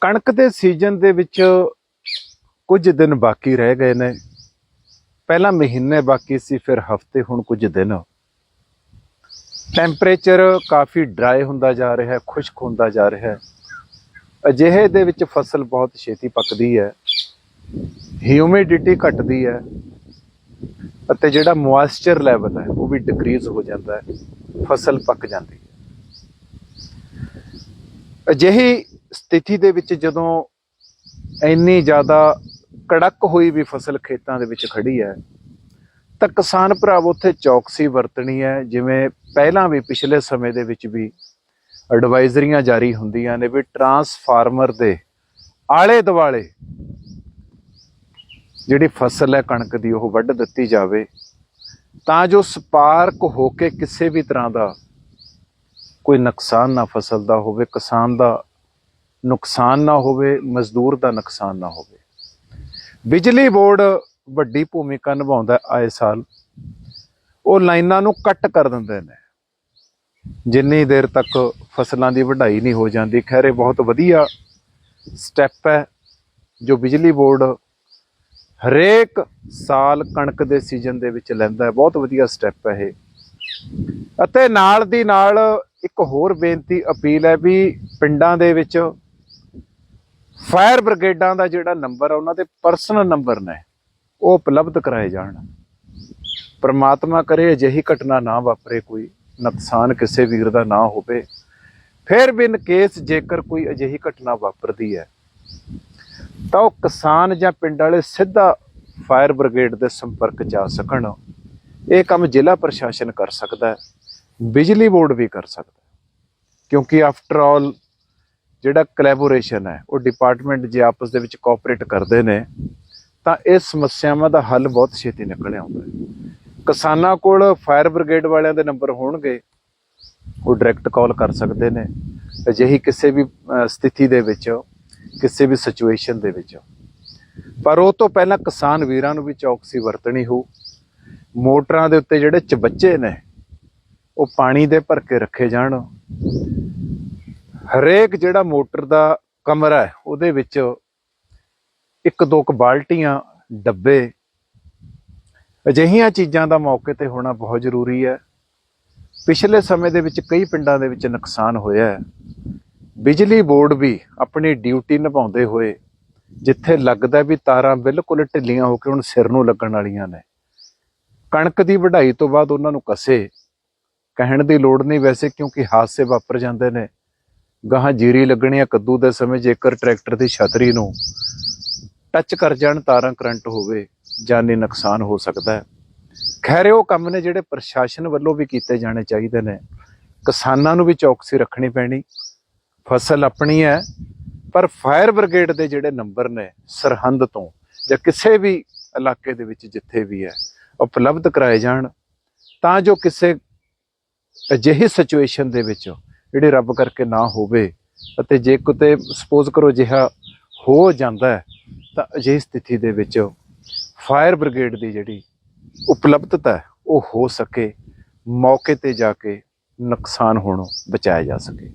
ਕਣਕ ਦੇ ਸੀਜ਼ਨ ਦੇ ਵਿੱਚ ਕੁਝ ਦਿਨ ਬਾਕੀ ਰਹਿ ਗਏ ਨੇ। ਪਹਿਲਾਂ ਮਹੀਨੇ ਬਾਕੀ ਸੀ, ਫਿਰ ਹਫ਼ਤੇ, ਹੁਣ ਕੁਝ ਦਿਨ। ਟੈਂਪਰੇਚਰ ਕਾਫੀ ਡਰਾਈ ਹੁੰਦਾ ਜਾ ਰਿਹਾ ਹੈ ਖੁਸ਼ਕ ਹੁੰਦਾ ਜਾ ਰਿਹਾ। ਹੈ ਅਜਿਹੇ ਦੇ ਵਿੱਚ ਫਸਲ ਬਹੁਤ ਛੇਤੀ ਪੱਕਦੀ ਹੈ। ਹਿਊਮਿਡਿਟੀ ਘਟਦੀ ਹੈ ਅਤੇ ਜਿਹੜਾ ਮੋਇਸਚਰ ਲੈਵਲ ਹੈ, ਉਹ ਵੀ ਡਿਕਰੀਜ਼ ਹੋ ਜਾਂਦਾ ਹੈ। ਫਸਲ ਪੱਕ ਜਾਂਦੀ ਹੈ। ਅਜਿਹੀ ਸਥਿਤੀ ਦੇ ਵਿੱਚ ਜਦੋਂ ਇੰਨੀ ਜ਼ਿਆਦਾ ਕੜਕ ਹੋਈ ਵੀ ਫਸਲ ਖੇਤਾਂ ਦੇ ਵਿੱਚ ਖੜੀ ਹੈ, ਤਾਂ ਕਿਸਾਨ ਭਰਾ ਉੱਥੇ ਚੌਕਸੀ ਵਰਤਣੀ ਹੈ, ਜਿਵੇਂ ਪਹਿਲਾਂ ਵੀ ਪਿਛਲੇ ਸਮੇਂ ਦੇ ਵਿੱਚ ਵੀ ਐਡਵਾਈਜ਼ਰੀਆਂ ਜਾਰੀ ਹੁੰਦੀਆਂ ਨੇ ਵੀ ਟਰਾਂਸਫਾਰਮਰ ਦੇ ਆਲੇ ਦੁਆਲੇ ਜਿਹੜੀ ਫਸਲ ਹੈ, ਕਣਕ ਦੀ ਉਹ ਵੱਢ ਦਿੱਤੀ ਜਾਵੇ, ਤਾਂ ਜੋ ਸਪਾਰਕ ਹੋ ਕੇ ਕਿਸੇ ਵੀ ਤਰ੍ਹਾਂ ਦਾ ਕੋਈ ਨੁਕਸਾਨ ਨਾ ਫਸਲ ਦਾ ਹੋਵੇ, ਕਿਸਾਨ ਦਾ ਨੁਕਸਾਨ ਨਾ ਹੋਵੇ, ਮਜ਼ਦੂਰ ਦਾ ਨੁਕਸਾਨ ਨਾ ਹੋਵੇ। ਬਿਜਲੀ ਬੋਰਡ ਵੱਡੀ ਭੂਮਿਕਾ ਨਿਭਾਉਂਦਾ ਆਏ ਸਾਲ। ਉਹ ਲਾਈਨਾਂ ਨੂੰ ਕੱਟ ਕਰ ਦਿੰਦੇ ਨੇ। ਜਿੰਨੀ ਦੇਰ ਤੱਕ ਫਸਲਾਂ ਦੀ ਵਢਾਈ ਨਹੀਂ ਹੋ ਜਾਂਦੀ ਖੈਰ ਇਹ ਬਹੁਤ ਵਧੀਆ ਸਟੈਪ ਹੈ, ਜੋ ਬਿਜਲੀ ਬੋਰਡ ਹਰੇਕ ਸਾਲ ਕਣਕ ਦੇ ਸੀਜ਼ਨ ਦੇ ਵਿੱਚ ਲੈਂਦਾ ਹੈ। ਬਹੁਤ ਵਧੀਆ ਸਟੈਪ ਹੈ ਇਹ। ਅਤੇ ਨਾਲ ਦੀ ਨਾਲ ਇੱਕ ਹੋਰ ਬੇਨਤੀ ਅਪੀਲ ਹੈ ਵੀ ਪਿੰਡਾਂ ਦੇ ਵਿੱਚ ਫਾਇਰ ਬ੍ਰਿਗੇਡਾਂ ਦਾ ਜਿਹੜਾ ਨੰਬਰ ਆ, ਉਹਨਾਂ ਦੇ ਪਰਸਨਲ ਨੰਬਰ ਨੇ, ਉਹ ਉਪਲਬਧ ਕਰਾਏ ਜਾਣ। ਪਰਮਾਤਮਾ ਕਰੇ ਅਜਿਹੀ ਘਟਨਾ ਨਾ ਵਾਪਰੇ, ਕੋਈ ਨੁਕਸਾਨ ਕਿਸੇ ਵੀਰ ਦਾ ਨਾ ਹੋਵੇ। ਫਿਰ ਬਿਨ ਕੇਸ ਜੇਕਰ ਕੋਈ ਅਜਿਹੀ ਘਟਨਾ ਵਾਪਰਦੀ ਹੈ, ਤਾਂ ਉਹ ਕਿਸਾਨ ਜਾਂ ਪਿੰਡ ਵਾਲੇ ਸਿੱਧਾ ਫਾਇਰ ਬ੍ਰਿਗੇਡ ਦੇ ਸੰਪਰਕ 'ਚ ਆ ਸਕਣ। ਇਹ ਕੰਮ ਜ਼ਿਲ੍ਹਾ ਪ੍ਰਸ਼ਾਸਨ ਕਰ ਸਕਦਾ ਹੈ, ਬਿਜਲੀ ਬੋਰਡ ਵੀ ਕਰ ਸਕਦਾ ਕਿਉਂਕਿ ਆਫਟਰ ਆਲ ਜਿਹੜਾ ਕੋਲੈਬੋਰੇਸ਼ਨ ਹੈ, ਉਹ ਡਿਪਾਰਟਮੈਂਟ ਜੇ ਆਪਸ ਦੇ ਵਿੱਚ ਕੋਆਪਰੇਟ ਕਰਦੇ ਨੇ, ਤਾਂ ਇਹ ਸਮੱਸਿਆਵਾਂ ਦਾ ਹੱਲ ਬਹੁਤ ਛੇਤੀ ਨਿਕਲ ਆਉਂਦਾ ਹੈ। ਕਿਸਾਨਾਂ ਕੋਲ ਫਾਇਰ ਬ੍ਰਿਗੇਡ ਵਾਲਿਆਂ ਦੇ ਨੰਬਰ ਹੋਣਗੇ, ਉਹ ਡਾਇਰੈਕਟ ਕਾਲ ਕਰ ਸਕਦੇ ਨੇ। ਅਜਿਹੀ ਕਿਸੇ ਵੀ ਸਥਿਤੀ ਦੇ ਵਿੱਚ, ਕਿਸੇ ਵੀ ਸਿਚੁਏਸ਼ਨ ਦੇ ਵਿੱਚ। ਪਰ ਉਹ ਤੋਂ ਪਹਿਲਾਂ ਕਿਸਾਨ ਵੀਰਾਂ ਨੂੰ ਵੀ ਚੌਕਸੀ ਵਰਤਣੀ ਹੋ ਮੋਟਰਾਂ ਦੇ ਉੱਤੇ ਜਿਹੜੇ ਚਬੱਚੇ ਨੇ, ਉਹ ਪਾਣੀ ਦੇ ਭਰ ਕੇ ਰੱਖੇ ਜਾਣ। ਹਰੇਕ ਜਿਹੜਾ ਮੋਟਰ ਦਾ ਕਮਰਾ ਹੈ, ਉਹਦੇ ਵਿੱਚ ਇੱਕ ਦੋ ਕੁ ਬਾਲਟੀਆਂ, ਡੱਬੇ, ਅਜਿਹੀਆਂ ਚੀਜ਼ਾਂ ਦਾ ਮੌਕੇ ਤੇ ਹੋਣਾ ਬਹੁਤ ਜ਼ਰੂਰੀ ਹੈ। ਪਿਛਲੇ ਸਮੇਂ ਦੇ ਵਿੱਚ ਕਈ ਪਿੰਡਾਂ ਦੇ ਵਿੱਚ ਨੁਕਸਾਨ ਹੋਇਆ ਹੈ। ਬਿਜਲੀ ਬੋਰਡ ਵੀ ਆਪਣੀ ਡਿਊਟੀ ਨਿਭਾਉਂਦੇ ਹੋਏ, ਜਿੱਥੇ ਲੱਗਦਾ ਵੀ ਤਾਰਾਂ ਬਿਲਕੁਲ ਢਿੱਲੀਆਂ ਹੋ ਕੇ ਹੁਣ ਸਿਰ ਨੂੰ ਲੱਗਣ ਵਾਲੀਆਂ ਨੇ। ਕਣਕ ਦੀ ਵਢਾਈ ਤੋਂ ਬਾਅਦ ਉਹਨਾਂ ਨੂੰ ਕਸੇ, ਕਹਿਣ ਦੀ ਲੋੜ ਨਹੀਂ ਵੈਸੇ ਕਿਉਂਕਿ ਹਾਦਸੇ ਵਾਪਰ ਜਾਂਦੇ ਨੇ। ਗਾਹਾਂ ਜੀਰੀ ਲੱਗਣੀ ਆ, ਕੱਦੂ ਦੇ ਸਮੇਂ ਜੇਕਰ ਟਰੈਕਟਰ ਦੀ ਛਤਰੀ ਨੂੰ ਟੱਚ ਕਰ ਜਾਣ, ਤਾਰਾਂ ਕਰੰਟ ਹੋਵੇ, ਜਾਨੀ ਨੁਕਸਾਨ ਹੋ ਸਕਦਾ ਹੈ। ਖੈਰ ਉਹ ਕੰਮ ਨੇ ਜਿਹੜੇ ਪ੍ਰਸ਼ਾਸਨ ਵੱਲੋਂ ਵੀ ਕੀਤੇ ਜਾਣੇ ਚਾਹੀਦੇ ਨੇ। ਕਿਸਾਨਾਂ ਨੂੰ ਵੀ ਚੌਕਸੀ ਰੱਖਣੀ ਪੈਣੀ। ਫਸਲ ਆਪਣੀ ਹੈ, ਪਰ ਫਾਇਰ ਬ੍ਰਿਗੇਡ ਦੇ ਜਿਹੜੇ ਨੰਬਰ ਨੇ, ਸਰਹੰਦ ਤੋਂ ਜਾਂ ਕਿਸੇ ਵੀ ਇਲਾਕੇ ਦੇ ਵਿੱਚ ਜਿੱਥੇ ਵੀ ਹੈ, ਉਪਲਬਧ ਕਰਾਏ ਜਾਣ। ਤਾਂ ਜੋ ਕਿਸੇ ਅਜਿਹੀ ਸਿਚੁਏਸ਼ਨ ਦੇ ਵਿੱਚ ਜਿਹੜੀ ਰੱਬ ਕਰਕੇ ਨਾ ਹੋਵੇ ਅਤੇ ਜੇ ਕਿਤੇ ਸਪੋਜ਼ ਕਰੋ ਜਿਹਾ ਹੋ ਜਾਂਦਾ ਤਾਂ ਅਜਿਹੀ ਸਥਿਤੀ ਦੇ ਵਿੱਚ ਫਾਇਰ ਬ੍ਰਿਗੇਡ ਦੀ ਜਿਹੜੀ ਉਪਲਬਧਤਾ ਉਹ ਹੋ ਸਕੇ, ਮੌਕੇ ਤੇ ਜਾ ਕੇ ਨੁਕਸਾਨ ਹੋਣੋਂ ਬਚਾਇਆ ਜਾ ਸਕੇ।